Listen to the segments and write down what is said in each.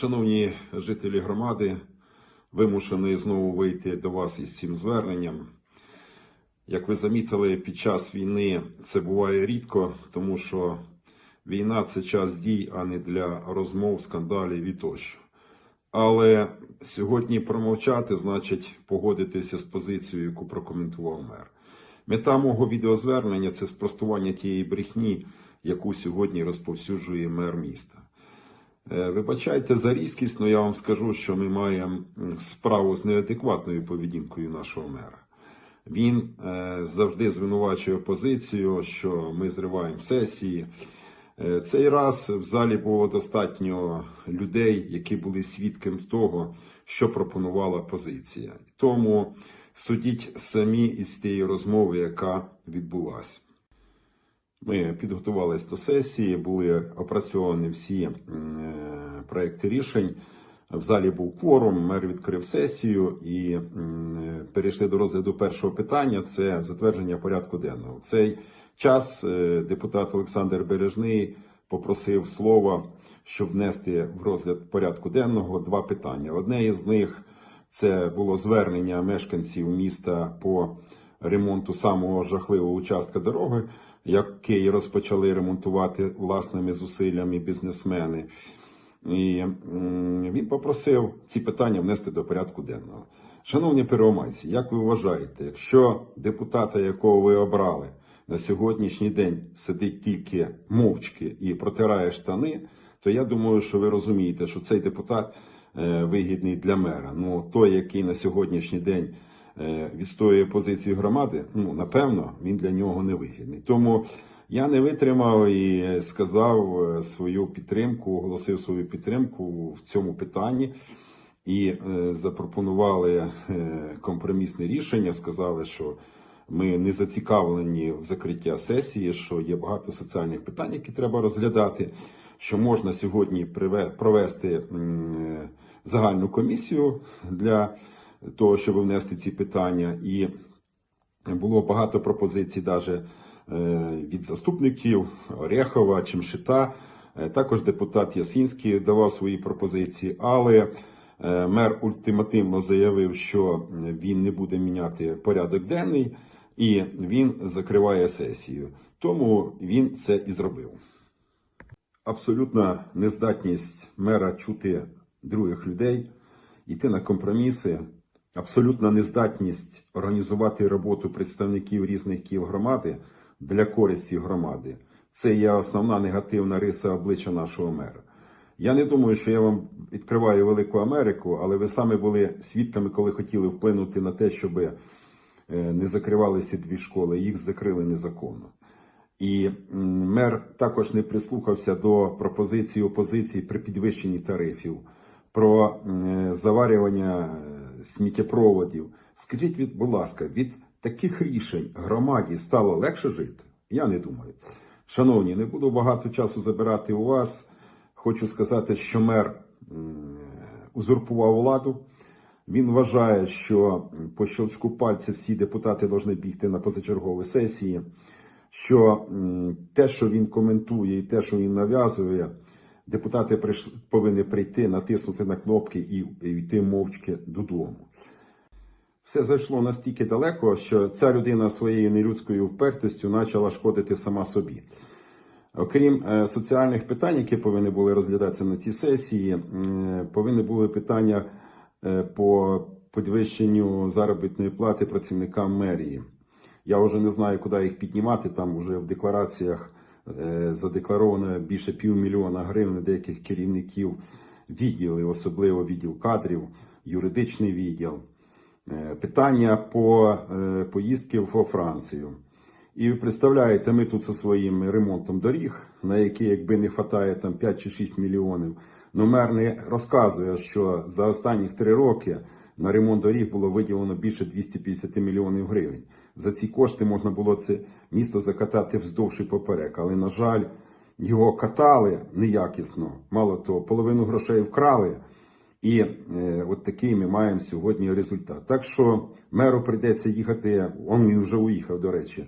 Шановні жителі громади, вимушений знову вийти до вас із цим зверненням. Як ви замітили, під час війни це буває рідко, тому що війна це час дій, а не для розмов, скандалів і тощо. Але сьогодні промовчати значить погодитися з позицією, яку прокоментував мер. Мета мого відеозвернення це спростування тієї брехні, яку сьогодні розповсюджує мер міста. Е, Вибачайте за різкість, але я вам скажу, що ми маємо справу з неадекватною поведінкою нашого мера. Він е, завжди звинувачує опозицію, що ми зриваємо сесії. Е, Цей раз в залі було достатньо людей, які були свідком того, що пропонувала опозиція. Тому судіть самі із тієї розмови, яка відбулася. Ми підготувалися до сесії, були опрацьовані всі проекти рішень. В залі був кворум, мер відкрив сесію і перейшли до розгляду першого питання. Це затвердження порядку денного. В цей час е, депутат Олександр Бережний попросив слова, щоб внести в розгляд порядку денного два питання. Одне із них це було звернення мешканців міста по ремонту самого жахливого участка дороги, який розпочали ремонтувати власними зусиллями бізнесмени. І він попросив ці питання внести до порядку денного. Шановні первомайці, як ви вважаєте, якщо депутата, якого ви обрали, на сьогоднішній день сидить тільки мовчки і протирає штани, то я думаю, що ви розумієте, що цей депутат е, вигідний для мера. Ну той, який на сьогоднішній день е, відстоює позицію громади, ну напевно, він для нього не вигідний. Тому я не витримав і сказав е, свою підтримку, оголосив свою підтримку в цьому питанні. І е, запропонували е, компромісне рішення. Сказали, що ми не зацікавлені в закриття сесії, що є багато соціальних питань, які треба розглядати. Що можна сьогодні провести загальну комісію для того, щоб внести ці питання, і було багато пропозицій, навіть від заступників Орехова, Чемшита. Е, Також депутат Ясінський давав свої пропозиції, але е, мер ультимативно заявив, що він не буде міняти порядок денний і він закриває сесію. Тому він це і зробив. Абсолютна нездатність мера чути других людей, йти на компроміси, абсолютна нездатність організувати роботу представників різних кіл громади для користі громади. Це є основна негативна риса обличчя нашого мера. Я не думаю, що я вам відкриваю велику Америку, але ви саме були свідками, коли хотіли вплинути на те, щоб е, не закривалися дві школи, їх закрили незаконно. І мер також не прислухався до пропозиції опозиції при підвищенні тарифів, про заварювання е, сміттєпроводів. Скажіть, будь ласка, від таких рішень громаді стало легше жити? Я не думаю. Шановні, не буду багато часу забирати у вас. Хочу сказати, що мер узурпував владу. Він вважає, що по щелчку пальця всі депутати повинні бігти на позачергові сесії. Що те, що він коментує, і те, що він нав'язує, депутати повинні прийти, натиснути на кнопки і йти мовчки додому. Все зайшло настільки далеко, що ця людина своєю нелюдською впертістю почала шкодити сама собі. Окрім е, соціальних питань, які повинні були розглядатися на цій сесії, повинні були питання е, по підвищенню заробітної плати працівникам мерії. Я вже не знаю, куди їх піднімати. Там вже в деклараціях е, задекларовано більше півмільйона гривень деяких керівників відділів, особливо відділ кадрів, юридичний відділ. Е, Питання по е, поїздки во Францію. І ви представляєте, ми тут зі своїм ремонтом доріг, на які, якби не вистачає там 5 чи 6 мільйонів. Ну, мер не розказує, що за останні три роки на ремонт доріг було виділено більше 250 мільйонів гривень. За ці кошти можна було це місто закатати вздовж і поперек. Але, на жаль, його катали неякісно. Мало того, половину грошей вкрали. І е, от такий ми маємо сьогодні результат. Так що меру прийдеться їхати, він вже уїхав, до речі,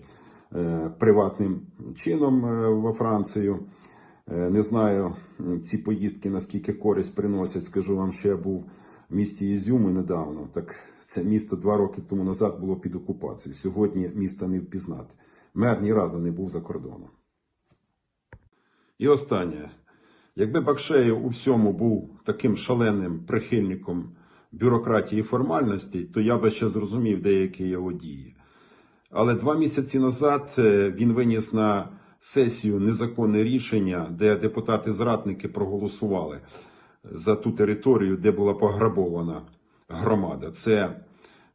е, приватним чином е, во Францію. Не знаю ці поїздки наскільки користь приносять. Скажу вам, що я був в місті Ізюми недавно. Так це місто два роки тому назад було під окупацією. Сьогодні міста не впізнати. Мер ні разу не був за кордоном. І останнє. Якби Бакшеєв у всьому був таким шаленим прихильником бюрократії і формальностей, то я би ще зрозумів деякі його дії. Але два місяці назад е, він виніс на сесію незаконне рішення, де депутати-зрадники проголосували за ту територію, де була пограбована громада. Це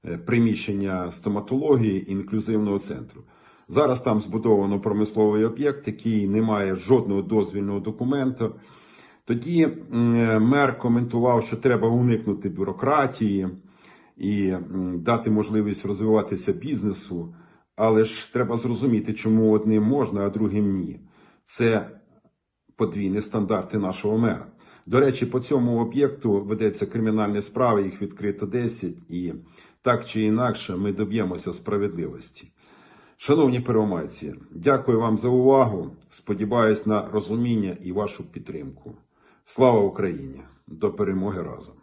е, приміщення стоматології інклюзивного центру. Зараз там збудовано промисловий об'єкт, який не має жодного дозвільного документу. Тоді мер коментував, що треба уникнути бюрократії і дати можливість розвиватися бізнесу. Але ж треба зрозуміти, чому одним можна, а другим ні. Це подвійні стандарти нашого мера. До речі, по цьому об'єкту ведеться кримінальні справи, їх відкрито 10, і так чи інакше ми доб'ємося справедливості. Шановні первомайці, дякую вам за увагу. Сподіваюсь на розуміння і вашу підтримку. Слава Україні! До перемоги разом!